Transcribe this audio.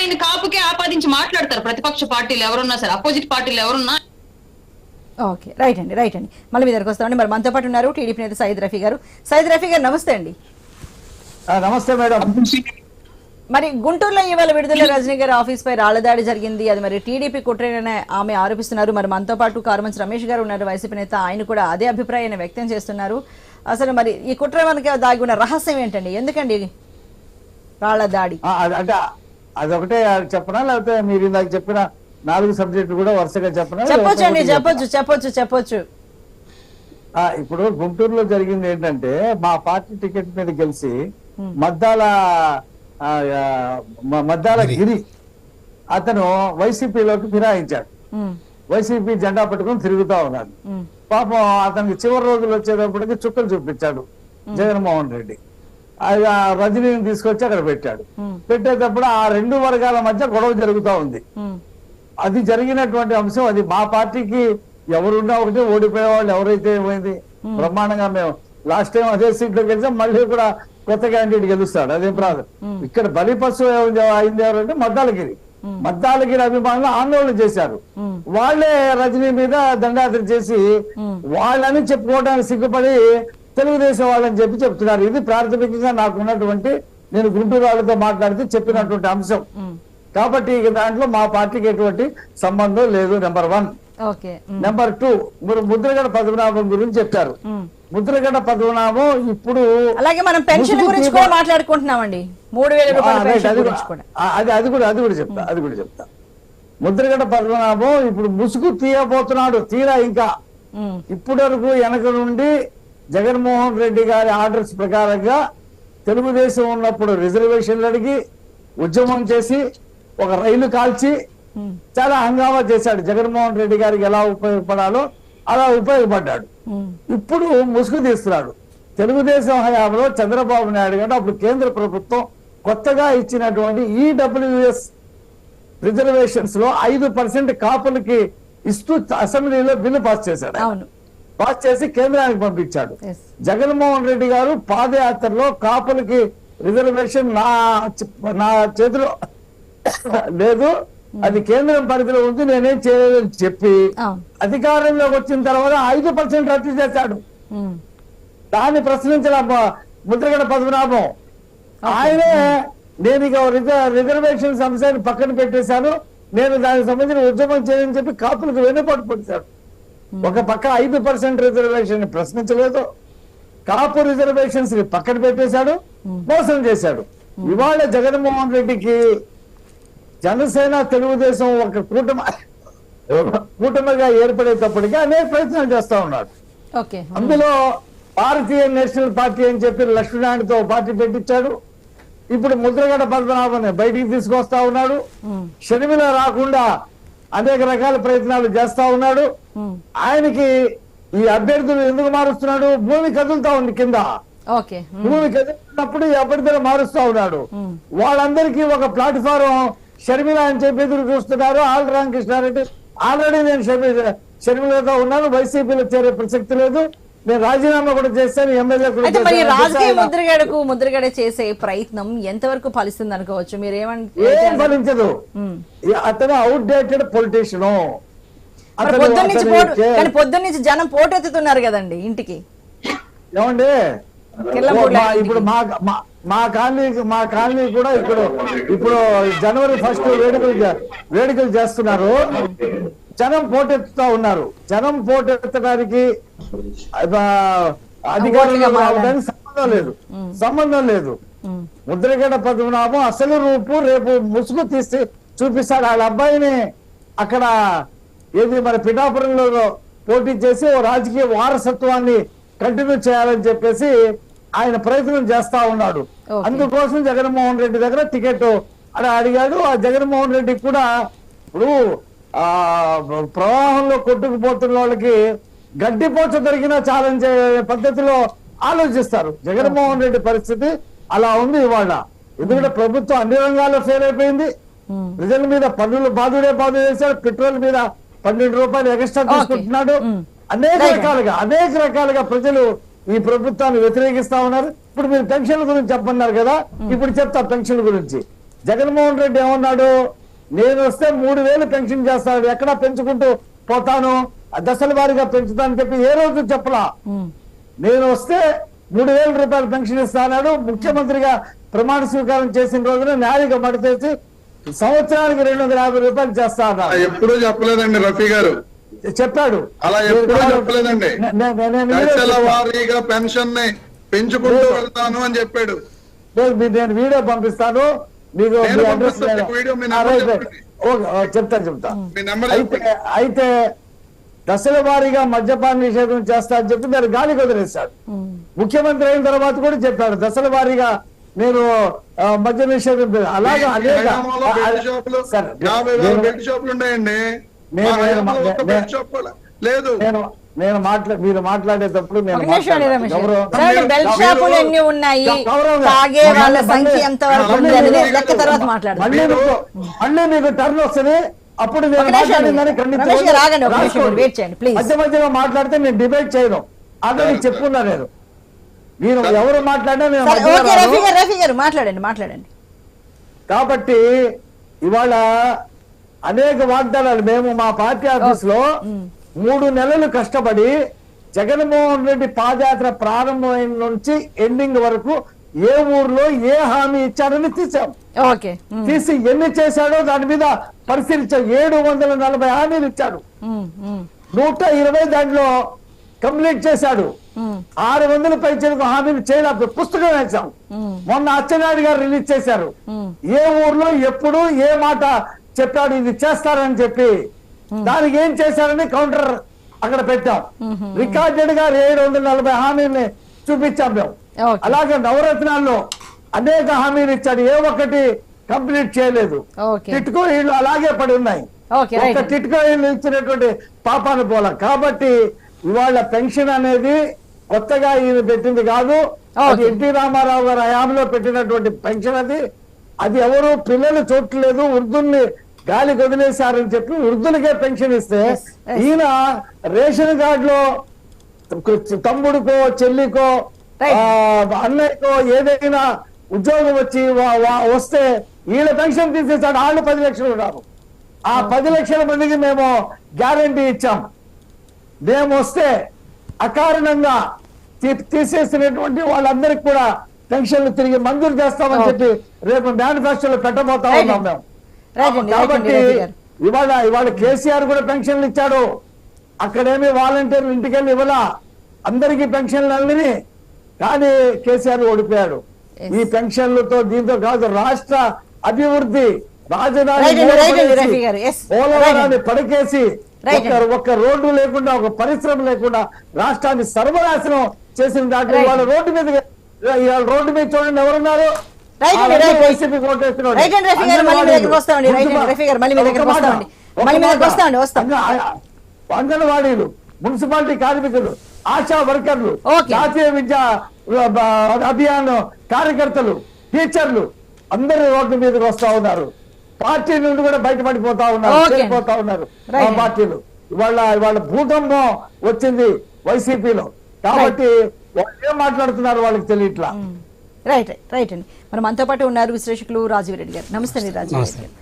ఆయన కాపుకే ఆపాదించి మాట్లాడతారు. ప్రతిపక్ష పార్టీలు ఎవరున్నా సరే అపోజిట్ పార్టీలు ఎవరున్నా. ఓకే రైట్ అండి రైట్ అండి. మళ్ళీ మీ దగ్గరకు వస్తామండి. మరి మనతో పాటు ఉన్నారు టీడీపీ నేత సైద్ రఫీ గారు. సైద్ రఫీ గారు నమస్తే అండి. నమస్తే మేడం. మరి గుంటూరులో ఇవాళ విడుదల రజనీ గారి ఆఫీస్ పై రాళ్ళదాడి జరిగింది. అది మరి టీడీపీ కుట్రేనని ఆమె ఆరోపిస్తున్నారు. మరి మనతో పాటు కారుమంచి రమేష్ గారు ఉన్నారు. వైసీపీ నేత ఆయన కూడా అదే అభిప్రాయాన్ని వ్యక్తం చేస్తున్నారు. అసలు మరి ఈ కుట్ర వెనక దాగి ఉన్న రహస్యం ఏంటండి? ఎందుకండి రాళ్ళ దాడి? అంటే అదొకటే చెప్పనా? లేకపోతే మీరు ఇందాక చెప్పిన నాలుగు సబ్జెక్టులు కూడా వరుసగా చెప్పనా? చెప్పొచ్చు అండి చెప్పొచ్చు చెప్పొచ్చు చెప్పొచ్చు. ఆ, ఇప్పుడు గుంటూరులో జరిగింది ఏంటంటే మా పార్టీ టికెట్ మీద గెలిచి మద్దాల మద్దాల గిరి. అతను వైసీపీలోకి ఫిరాయించాడు. వైసీపీ జెండా పట్టుకొని తిరుగుతా ఉన్నాడు. పాపం అతనికి చివరి రోజులు వచ్చేటప్పటికి చుక్కలు చూపించాడు జగన్మోహన్ రెడ్డి. రజనీని తీసుకొచ్చి అక్కడ పెట్టాడు. పెట్టేటప్పుడు ఆ రెండు వర్గాల మధ్య గొడవ జరుగుతా ఉంది. అది జరిగినటువంటి అంశం అది మా పార్టీకి ఎవరున్నా ఒకటి ఓడిపోయే వాళ్ళు ఎవరైతే ఏమైంది? బ్రహ్మాండంగా మేము లాస్ట్ టైం అదే సీట్లో గెలిచాం మళ్ళీ కూడా కొత్త క్యాండిడేట్ గెలుస్తాడు. అదేం ప్రాబ్లం ఇక్కడ బలిపశు అయింది ఎవరంటే మద్దాలగిరి. మద్దాలగిరి అభిమానులు ఆందోళన చేశారు. వాళ్ళే రజనీ మీద దండాయాత్ర చేసి వాళ్ళని చెప్పుకోవడానికి సిగ్గుపడి తెలుగుదేశం వాళ్ళని చెప్పి చెప్తున్నారు. ఇది ప్రాథమికంగా నాకు ఉన్నటువంటి నేను గుంటూరు వాళ్ళతో మాట్లాడితే చెప్పినటువంటి అంశం. కాబట్టి దాంట్లో మా పార్టీకి ఎటువంటి సంబంధం లేదు నెంబర్ వన్. నెంబర్ టూ మీరు ముద్రగడ పద్మనాభం గురించి చెప్పారు. ముద్రగడ పద్మనాభం ఇప్పుడు అలాగే మనం పెన్షన్ గురించి కూడా మాట్లాడుకుంటున్నామండి. మూడు వేల అది అది కూడా అది కూడా చెప్తా అది కూడా చెప్తా. ముద్రగడ పద్మనాభం ఇప్పుడు ముసుగు తీయబోతున్నాడు తీరా ఇంకా. ఇప్పటి వరకు వెనక నుండి జగన్మోహన్ రెడ్డి గారి ఆర్డర్స్ ప్రకారంగా తెలుగుదేశం ఉన్నప్పుడు రిజర్వేషన్లు అడిగి ఉద్యమం చేసి ఒక రైలు కాల్చి చాలా హంగామా చేశాడు. జగన్మోహన్ రెడ్డి గారికి ఎలా ఉపయోగపడాలో అలా ఉపయోగపడ్డాడు. ఇప్పుడు ముసుగు తీస్తున్నాడు. తెలుగుదేశం హయాంలో చంద్రబాబు నాయుడు గారు అప్పుడు కేంద్ర ప్రభుత్వం కొత్తగా ఇచ్చినటువంటి ఈడబ్ల్యూఎస్ రిజర్వేషన్స్లో ఐదు పర్సెంట్ కాపులకి ఇస్తూ అసెంబ్లీలో బిల్లు పాస్ చేశాడు పాస్ చేసి కేంద్రానికి పంపించాడు. జగన్మోహన్ రెడ్డి గారు పాదయాత్రలో కాపులకి రిజర్వేషన్ నా నా చేతిలో లేదు. అది కేంద్రం పరిధిలో ఉంది నేనేం చేయలేదని చెప్పి అధికారంలోకి వచ్చిన తర్వాత ఐదు పర్సెంట్ రద్దు చేశాడు. ఉమ్, దాన్ని ప్రశ్నించిన ముద్రగడ పద్మనాభం. ఆయనే నేను ఇక రిజ- రిజర్వేషన్ అంశాన్ని పక్కన పెట్టేశాను. నేను దానికి సంబంధించిన ఉద్యమం చేయని చెప్పి కాపులకు వెన్నుపాటు పొడిచాడు. ఒక పక్క ఐదు పర్సెంట్ రిజర్వేషన్ ప్రశ్నించలేదు. కాపు రిజర్వేషన్స్ని పక్కన పెట్టేశాడు మోసం చేశాడు. ఇవాళ జగన్మోహన్ రెడ్డికి జనసేన తెలుగుదేశం ఒక కూటమి కూటమిగా ఏర్పడేటప్పటికి అనేక ప్రయత్నాలు చేస్తా ఉన్నాడు అందులో భారతీయ నేషనల్ పార్టీ అని చెప్పి లక్ష్మీనారాయణతో పార్టీ పెట్టించాడు. ఇప్పుడు ముద్రగడ పద్మనాభన్ బయటికి తీసుకొస్తా ఉన్నాడు. షర్మిల రాకుండా అనేక రకాల ప్రయత్నాలు చేస్తా ఉన్నాడు. ఆయనకి ఈ అభ్యర్థులు ఎందుకు మారుస్తున్నాడు? భూమి కదులుతా ఉంది కింద. భూమి కదిలినప్పుడు ఈ అభ్యర్థులు మారుస్తా ఉన్నాడు. వాళ్ళందరికీ ఒక ప్లాట్ఫారం షర్మిల అని చెప్పి ఎదురు చూస్తున్నారు. ఆల్ రామకృష్ణారెడ్డి. ఆల్రెడీ నేను షర్మి- షర్మిలతో ఉన్నాను. వైసీపీలో చేరే ప్రసక్తి లేదు. నేను రాజీనామా కూడా చేశాను. ఎమ్మెల్యే. రాజకీయ ముద్రగడకు ముద్రగడ చేసే ప్రయత్నం ఎంతవరకు ఫలిస్తుంది అనుకోవచ్చు? మీరు ఏం ఫలించదు. అతను అవుట్డేటెడ్ పొలిటీషియన్ కానీ పొద్దున్న నుంచి జనం పోటెత్తుతున్నారు కదండి ఇంటికి. ఏమండి. ఇప్పుడు మా మా- కాలనీ మా కాలనీ కూడా ఇప్పుడు ఇప్పుడు జనవరి ఫస్ట్ వేడుకలు వేడుకలు చేస్తున్నారు. జనం పోటెత్తుతా ఉన్నారు. జనం పోటెత్తడానికి ఆ, అధికారంలో ఓట్లుగా మారాలి. రావడానికి సంబంధం లేదు. సంబంధం లేదు. ముద్రగడ పద్మనాభం అసలు రూపు రేపు ముసుగు తీసి చూపిస్తాడు. వాళ్ళ అబ్బాయిని అక్కడ ఏది మన పిఠాపురంలో పోటీ చేసి ఓ రాజకీయ వారసత్వాన్ని కంటిన్యూ చేయాలని చెప్పేసి ఆయన ప్రయత్నం చేస్తా ఉన్నాడు. అందుకోసం జగన్మోహన్ రెడ్డి దగ్గర టికెట్ అని అడిగాడు. ఆ జగన్మోహన్ రెడ్డి కూడా ఇప్పుడు ఆ ప్రవాహంలో కొట్టుకుపోతున్న వాళ్ళకి గడ్డిపోచ దొరికినా ఛాలెంజ్ పద్ధతిలో ఆలోచిస్తారు. జగన్మోహన్ రెడ్డి పరిస్థితి అలా ఉంది ఇవాళ. ఎందుకంటే ప్రభుత్వం అన్ని రంగాల్లో ఫెయిల్ అయిపోయింది. ప్రజల మీద పన్నులు బాధుడే బాధ చేశాడు పెట్రోల్ మీద పన్నెండు రూపాయలు ఎక్స్ట్రా తీసుకుంటున్నాడు. అనేక. రకాలుగా అనేక రకాలుగా ప్రజలు ఈ ప్రభుత్వాన్ని వ్యతిరేకిస్తా ఉన్నారు. ఇప్పుడు మీరు పెన్షన్ల గురించి చెప్పన్నారు కదా. ఇప్పుడు చెప్తా పెన్షన్ గురించి. జగన్మోహన్ రెడ్డి ఏమన్నాడు? నేను వస్తే మూడు వేలు పెన్షన్ చేస్తాడు ఎక్కడా పెంచుకుంటూ పోతాను? ఆ దశల వారీగా పెంచుతానని చెప్పి ఏ రోజు చెప్పలా. నేను వస్తే మూడు వేల రూపాయలు పెన్షన్ ఇస్తాడు ముఖ్యమంత్రిగా ప్రమాణ స్వీకారం చేసిన రోజున న్యాయంగా మడతేసి సంవత్సరానికి రెండు వందల యాభై రూపాయలు చేస్తా ఎప్పుడూ చెప్పలేదండి రఫీ గారు. చెప్పాడు. అలా ఎప్పుడూ చెప్పలేదండి. వారీగా పెన్షన్ని పెంచుకుంటూ వెళ్తాను అని చెప్పాడు. నేను వీడియో పంపిస్తాను. మీకు ఓ, చెప్తా చెప్తా. మీ నెంబర్ అయితే దశల వారీగా మద్యపాన నిషేధం చేస్తా అని చెప్పి దాన్ని గాలికి వదిలేశాడు ఉమ్. ముఖ్యమంత్రి అయిన తర్వాత కూడా చెప్పాడు దశల వారీగా నేను మద్య నిషేధం అలాగే అనేక లేదు? నేను నేను మాట్లా మీరు మాట్లాడేటప్పుడు నేను మళ్ళీ- మీకు టర్న్ వస్తుంది అప్పుడు నేను మాట్లాడిందని. మధ్య మధ్యలో మాట్లాడితే నేను డిబేట్ చేయను. ఆల్రెడీ చెప్పుకున్నా నేను. మీరు ఎవరు మాట్లాడినా నేను మాట్లాడండి మాట్లాడండి. కాబట్టి ఇవాళ అనేక వాగ్దానాలు. మేము మా పార్టీ ఆఫీస్లో మూడు నెలలు కష్టపడి జగన్మోహన్ రెడ్డి పాదయాత్ర ప్రారంభమైన నుంచి ఎండింగ్ వరకు ఏ ఊర్లో ఏ హామీ ఇచ్చారని తీసాం. తీసి ఎన్ని చేశాడో దాని మీద పరిశీలించాం ఏడు వందల నలభై హామీలు ఇచ్చాడు నూట ఇరవై దాంట్లో కంప్లీట్ చేశాడు. ఆరు వందల పైచలకు హామీలు చేయలేదు పుస్తకం ఉమ్, మొన్న అచ్చెన్నాయుడు గారు రిలీజ్ చేశారు. ఏ ఊర్లో ఎప్పుడు ఏ మాట చెప్పాడు ఇది చేస్తారని చెప్పి దానికి ఏం చేశారని కౌంటర్ అక్కడ పెట్టాం రికార్డెడ్గా ఏడు వందల నలభై హామీల్ని చూపించాం మేము. అలాగే నవరత్నాల్లో అనేక హామీలు ఇచ్చాడు ఏ ఒక్కటి కంప్లీట్ చేయలేదు. టిట్కో ఇళ్ళు అలాగే పడి ఉన్నాయి రైట్. టిట్కో ఇళ్ళు ఇచ్చినటువంటి పాపాను పోల కాబట్టి ఇవాళ పెన్షన్ అనేది కొత్తగా ఈయన పెట్టింది కాదు. అది. ఎన్టీ రామారావు గారు హయాంలో పెట్టినటువంటి పెన్షన్ అది. అది ఎవరు పిల్లలు చూడట్లేదు. వృద్ధుల్ని గాలి వదిలేశారని చెప్పి వృద్ధులకే పెన్షన్ ఇస్తే. ఈయన రేషన్ కార్డులో తమ్ముడికో చెల్లికో అన్నయ్యకో ఏదైనా ఉద్యోగం వచ్చి వస్తే వీళ్ళ పెన్షన్ తీసేసాడు వాళ్ళు పది లక్షలు ఉన్నారు. ఆ పది లక్షల మందికి మేము గ్యారంటీ ఇచ్చాం. మేము వస్తే అకారణంగా తీసేసినటువంటి వాళ్ళందరికి కూడా పెన్షన్లు తిరిగి మంజూరు చేస్తామని. చెప్పి రేపు మేనిఫెస్టోలో పెట్టబోతా. ఉన్నాం మేము కాబట్టి. ఇవాళ ఇవాళ కేసీఆర్ కూడా పెన్షన్లు ఇచ్చాడు అక్కడేమి వాలంటీర్లు ఇంటికి వెళ్ళి ఇవ్వలా అందరికీ పెన్షన్లు అల్లిని కానీ కేసీఆర్ ఓడిపోయాడు. ఈ పెన్షన్లతో దీంతో కాదు రాష్ట్ర అభివృద్ధి రాజధాని. పోలవరాన్ని పడకేసి Right ఒక్క రోడ్డు లేకుండా ఒక పరిశ్రమ లేకుండా రాష్ట్రాన్ని సర్వనాశనం చేసిన దాంట్లో. ఇవాళ రోడ్డు మీద ఇవాళ రోడ్డు మీద చూడండి ఎవరున్నారు? అంగన్వాడీలు మున్సిపాలిటీ కార్మికులు ఆశా వర్కర్లు. జాతీయ విద్యా అభియాన్ కార్యకర్తలు టీచర్లు అందరూ రోడ్డు మీదకి వస్తా ఉన్నారు. పార్టీ నుండి కూడా బయటపడిపోతా ఉన్నారు. చేరిపోతా ఉన్నారు. ఆ పార్టీలు. ఇవాళ ఇవాళ భూకంపం వచ్చింది వైసీపీలో. కాబట్టి వాళ్ళు ఏం మాట్లాడుతున్నారు వాళ్ళకి తెలియట్లా? రైట్ రైట్ అండి. మరి మనతో పాటు ఉన్నారు విశ్లేషకులు రాజీవ్ రెడ్డి గారు. నమస్తే అండి రాజీవ్ రెడ్డి గారు.